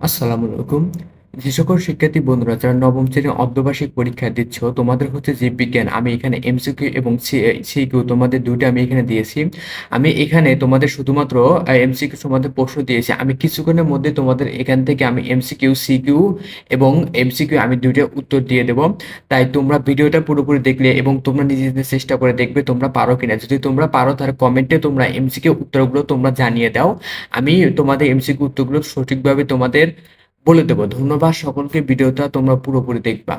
Assalamualaikum. যে সকল শিক্ষার্থী বন্ধুরা, যারা নবম শ্রেণির অর্ধবার্ষিক পরীক্ষা দিচ্ছ, তোমাদের হচ্ছে জীববিজ্ঞান আমি এখানে এমসিকিউ এবং সিকিউ তোমাদের দুইটা আমি এখানে দিয়েছি। আমি এখানে তোমাদের শুধুমাত্র এমসিকিউ তোমাদের প্রশ্ন দিয়েছি। আমি কিছুক্ষণের মধ্যে তোমাদের এখান থেকে আমি এমসিকিউ সিকিউ এবং এমসিকিউ আমি দুইটা উত্তর দিয়ে দেব। তাই তোমরা ভিডিওটা পুরোপুরি দেখলে এবং তোমরা নিজেদের চেষ্টা করে দেখবে তোমরা পারো কিনা। যদি তোমরা পারো, তাহলে কমেন্টে তোমরা এমসিকিউ উত্তরগুলো তোমরা জানিয়ে দাও। আমি তোমাদের এমসিকিউ উত্তরগুলো সঠিকভাবে তোমাদের বলে দেবো। ধন্যবাদ সকলকে। ভিডিওটা তোমরা পুরোপুরি দেখবা।